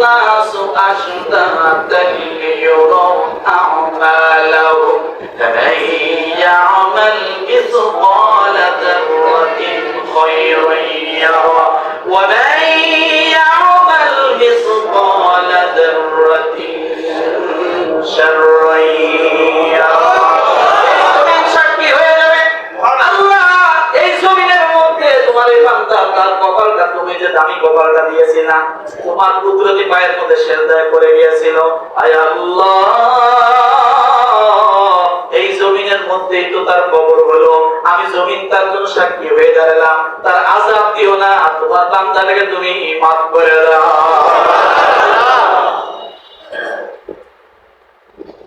الناس أشتاتا ليروا أعمالهم. فمن يعمل مثقال ذرة خيرا يره ومن يعمل مثقال ذرة شرا দামি কপালটা দিয়েছি না তোমার কুদরতি পায়ের মধ্যে সেজদায় করে গিয়েছিল। আয় আল্লাহ এই জমিনের মধ্যেই তো তার কবর হলো। আমি জমিন তার জন্য সাক্ষী হয়ে দাঁড়ালাম। তার আজাব দিও না তোমার বান্দাটাকে তুমি মাফ করে দাও।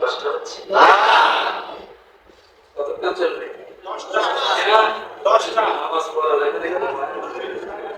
কষ্ট হচ্ছে। কতক্ষণ চলবে? নামাজ পড়া লাগে দেখে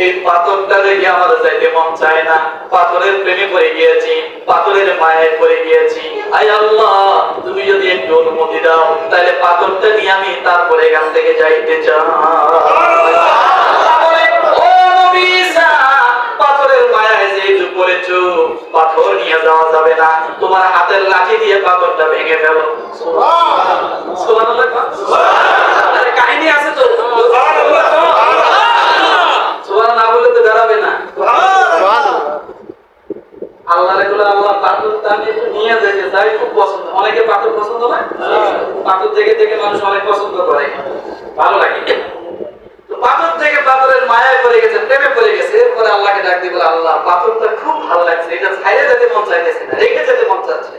এই পাথরটা দেখে আমার যাইতে মন চায় না। পাথরের প্রেমে পড়ে গিয়েছি পাথরের মায়ায় পড়ে গিয়েছি। আই আল্লাহ তুমি যদি একটু অনুমতি দাও তাহলে পাথরটা নিয়ে আমি তারপরে এখান থেকে যাইতে চাই। বলে, "ও নবী ঈসা, পাথরের মায়ায় যেহেতু পড়েছো পাথর নিয়ে যাওয়া যাবে না। তোমার হাতের লাঠি দিয়ে পাথরটা ভেঙে ফেলো। কাহিনী আছে তো সুবহান না বললে তো দাঁড়াবে না আল্লাহ রেগুলো আল্লাহ পাথরটা আমি নিয়ে যেতে চাই খুব পছন্দ। অনেকে পাথর পছন্দ না পাথর থেকে থেকে মানুষ অনেক পছন্দ করে। ভালো লাগে। পাথর থেকে পাথরের মায়ায় পড়ে গেছে প্রেমে পড়ে গেছে। এরপরে আল্লাহকে ডাক দিয়ে বলে আল্লাহ পাথরটা খুব ভালো লাগছে। এটা ছাইরে যেতে মন চাইতেছে না রেখে যেতে মন চাচ্ছে।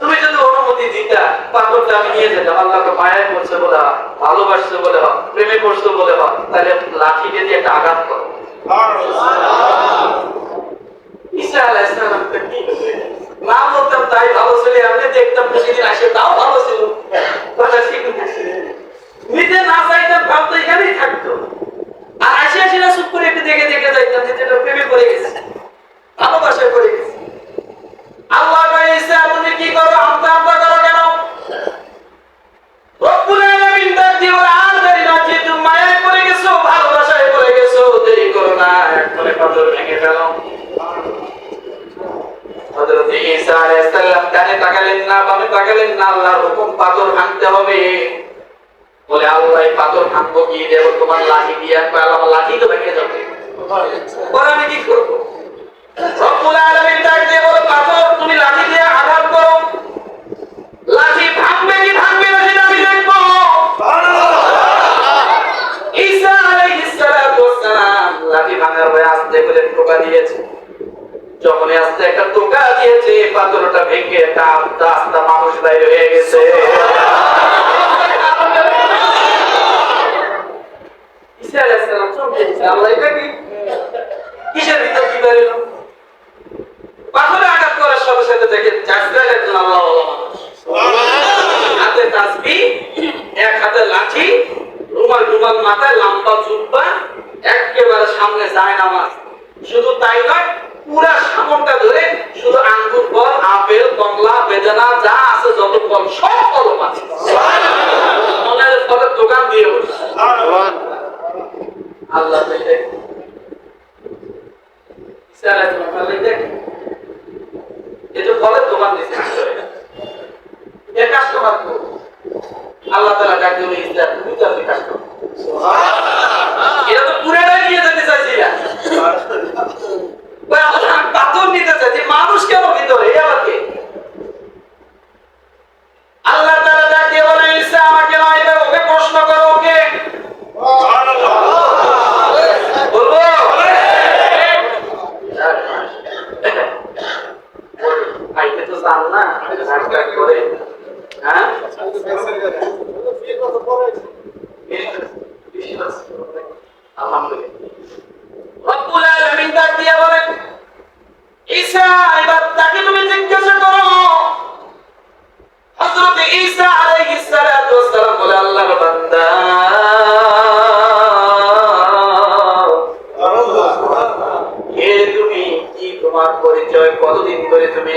তুমি যদি অনুমতি দিতা পাথরটা আমি নিয়ে যেতাম। আল্লাহকে মায়ায় পড়ছে বলে ভালোবাসছে বলে হয়, প্রেমে পড়ছে বলে হয়, তাহলে লাঠি দিয়ে একটা আঘাত করো। ঈসা আলাইহিস সালামটা কি হলো? বলতাম, তাই ভালো ছিল আমি দেখতাম প্রতিদিন আসে, তাও ভালো ছিল। কথা ঠিক না। চাইতাম, ভাবতো এখানেই থাকতো। আর আসি আসি না, চুপ করে একটু দেখে দেখে যাইতাম, যে যেটা প্রেমে পড়ে গেছে, ভালোবাসায় পড়ে গেছে। আল্লাহ কয় তুমি কি করো? আমতা আমতা করো কেন? রব্বুল আলামিন ডাক দিয়ে আর দেরি না, যেহেতু মায়ায় পড়ে গেছো, ভালোবাসায় পড়ে গেছো, দেরি করো না। এক্ষুনি পাথর ভেঙে ফেলো হযরত ঈসা আলাইহিস সালাম ডানে তাকালেন না, বামে তাকালেন না, আল্লাহর হুকুম পাথর ভাঙতে হবে। বলে, আল্লাহ পাথর ভাঙবো কি? দেব, তোমার লাঠি দিয়ে আর আল্লাহ লাঠি তো ভেঙে যাবে। পরে আমি কি করব? রব্বুল আলামিন ডাক দিয়ে বলে, পাথর, তুমি লাঠি দিয়ে আঘাত করো। আল্লাহ এটা কি? কিসের ভিতর কি বের পাথরে আঘাত করার সাথে সাথে দেখে জাজরাইল একজন আল্লাহওয়ালা হাতে তাসবিহ, এক হাতে লাঠি রুমাল রুমাল মাথায় লম্বা জুব্বা একেবারে সামনে যায় নামাজ। শুধু তাই নয় পুরা সামনটা ধরে শুধু আঙ্গুর ফল আপেল কমলা বেদানা যা আছে যত ফল সব ফল আছে। ফলের দোকান দিয়ে বসে। আল্লাহ দেখে আলাইহিস আল্লাহ দেখে ডাক তুমি তো এটা তো পুরোটাই নিয়ে যেতে ওই পাথর নিতে চাইছি মানুষ কেন ভিতরে? এ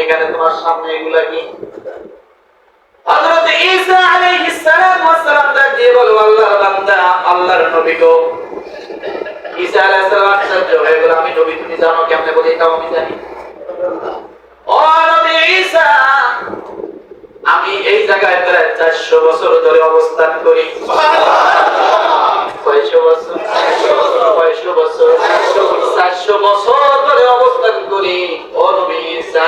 এখানে তোমার সামনে এগুলা কি? হযরত ঈসা আলাইহিস সালাম বলো আল্লাহর বান্দা, আল্লাহর নবী গো। ঈসা আলাইহিস সালাম আমি নবী, তুমি জানো কেমনে বলি? তাও আমি জানি। ও নবী ঈসা, আমি এই জায়গায় প্রায় চারশো বছর ধরে অবস্থান করি। চারশো বছর ধরে অবস্থান করি। ও ঈসা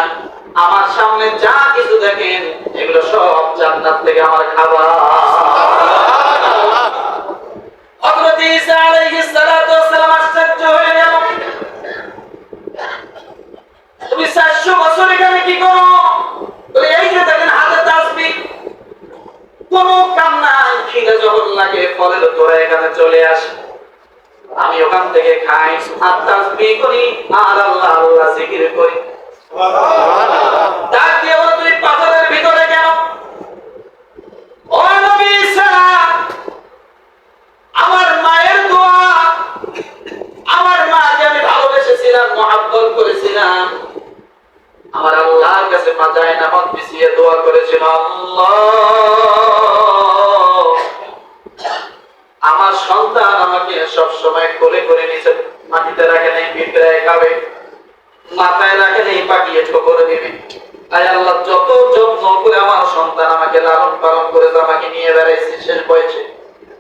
আমার সামনে যা কিছু দেখেন, এগুলো সব জান্নাত থেকে আমার খাবার। হযরত ঈসা আলাইহিস সালাতু ওয়াস আশ্চর্য গেল। তুমি 400 বছর এখানে কি করো? বলে, এই যে দেখেন, হাতে তাসবিহ কোনো খিদে এখানে চলে আসে। আমি ওখান থেকে খাই আর করি, আর আল্লাহ আল্লাহ করি। কোলে করে নিচে মাটিতে রাখে নাই পিঁপড়ায় খাবে। মাথায় রাখে নেই, পাকিয়ে ঠোকর দিবে আয় আল্লাহ, যত যত্ন করে আমার সন্তান আমাকে লালন পালন করে আমাকে নিয়ে বেড়াইছে, শেষ বয়সে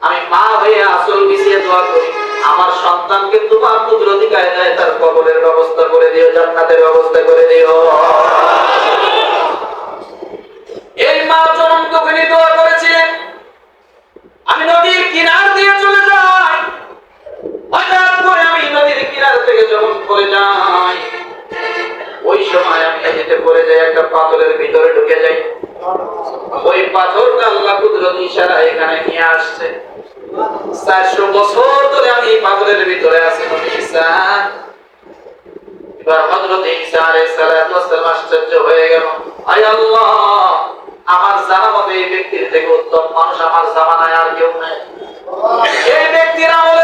আমি মা হয়ে আসল বিছিয়ে দোয়া করি, আমার সন্তানকে তোমার কুদরতি কায়দায় তার কবরের ব্যবস্থা করে দিও, জান্নাতের ব্যবস্থা করে দিও এই মা জনম কখনই দোয়া করেছিলেন আমি নদীর কিনার দিয়ে চলে যাই হঠাৎ করে আমি নদীর কিনার থেকে যখন পড়ে যাই, ওই সময় আমি যেতে পড়ে যাই, একটা পাথরের ভিতরে ঢুকে যাই। ওই পাথরটা আল্লাহ কুদরত ইশারা এখানে নিয়ে আসছে। চারশো বছর ধরে আমি পাথরের ভিতরে আছি এবার হযরত ঈসা আলাইহিস সালাতু ওয়াস আশ্চর্য হয়ে গেল। আয় আল্লাহ, আমার জানা এই ব্যক্তির থেকে উত্তম মানুষ আমার জামানায় আর কেউ নেই। এই ব্যক্তির আমল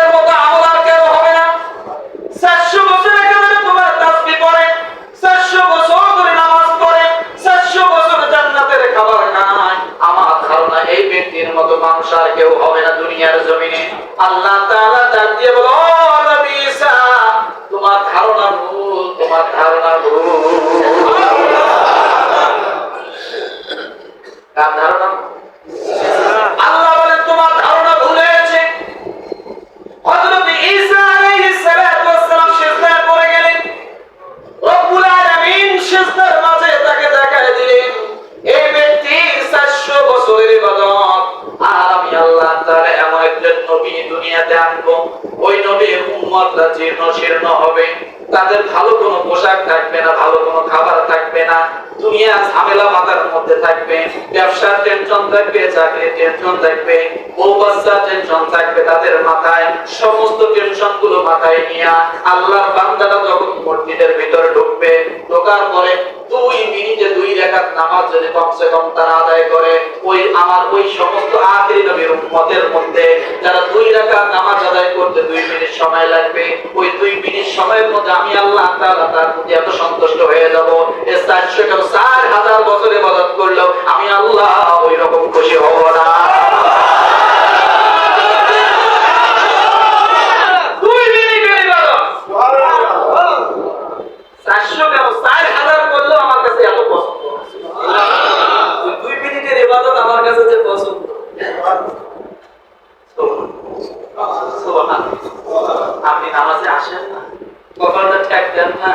আল্লাহ ডাক দিয়ে বলো তোমার ধারণা ভুল, তোমার ধারণা ভুল। কার ধারণা? আল্লাহ বলেন, তোমার ধারণা ভুল মাঝে তাকে দুনিয়াতে আনব ওই জীর্ণ শীর্ণ হবে। তাদের ভালো কোনো পোশাক থাকবে না, ভালো কোনো খাবার থাকবে না। দুনিয়া ঝামেলা মাথার মধ্যে থাকবে, ব্যবসার টেনশন থাকবে, চাকরির টেনশন থাকবে বউ বাচ্চার টেনশন থাকবে তাদের মাথায়, সমস্ত টেনশনগুলো মাথায় নিয়ে আল্লাহর বান্দাটা যখন মসজিদের ভিতরে ঢুকবে, ঢোকার পরে দুই মিনিটে দুই রেখাত নামাজ যদি কমসে কম তারা আদায় করে, ওই আমার ওই সমস্ত আখিরি নবীর উম্মতের মধ্যে যারা দুই রাকাত নামাজ আদায় করতে দুই মিনিট সময় লাগবে। ওই দুই মিনিট সময়ের মধ্যে আমি আল্লাহ তাআলা তার প্রতি এত সন্তুষ্ট হয়ে যাব। এ চারশো কেউ চার হাজার বছরে মদত করল। আমি আল্লাহ ওই রকম খুশি হব না। দুই মিনিটের ইবাদত চারশো কেন চার হাজার করলেও আমার কাছে এত পছন্দ ওই দুই মিনিটের ইবাদত আমার কাছে যে পছন্দ সুবহানাল্লাহ। আপনি নামাজে আসেন না কপালটা ঠেক দেন না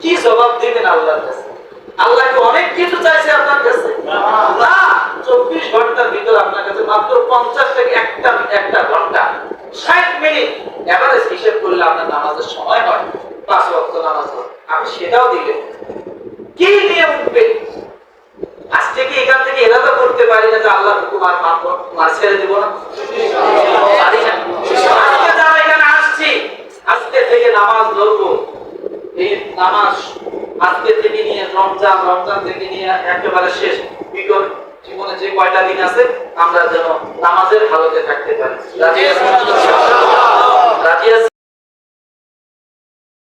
কি জবাব দিবেন আল্লাহর কাছে আল্লাহকে অনেক কিছু চাইছে আপনার কাছে না চব্বিশ ঘণ্টার ভিতর আপনার কাছে মাত্র পঞ্চাশ থেকে একটা একটা ঘণ্টা ষাট মিনিট এভারেজ হিসেব করলে আপনার নামাজের সময় হয়, পাঁচ ওয়াক্ত নামাজ। আপনি সেটাও দিলেন। কি নিয়ে উঠবে? আজকে কি এখান থেকে এলাকা করতে পারি না যে আল্লাহ হুকুম আর আর ছেড়ে দিব না? আজকে যারা এখানে আসছি, আজকে থেকে নামাজ ধরবো। এই নামাজ আজকে থেকে নিয়ে, রমজান রমজান থেকে নিয়ে একেবারে শেষ। বিগত জীবনে যে কয়টা দিন আছে, আমরা যেন নামাজের হালতে থাকতে পারি। রাজি আছেন?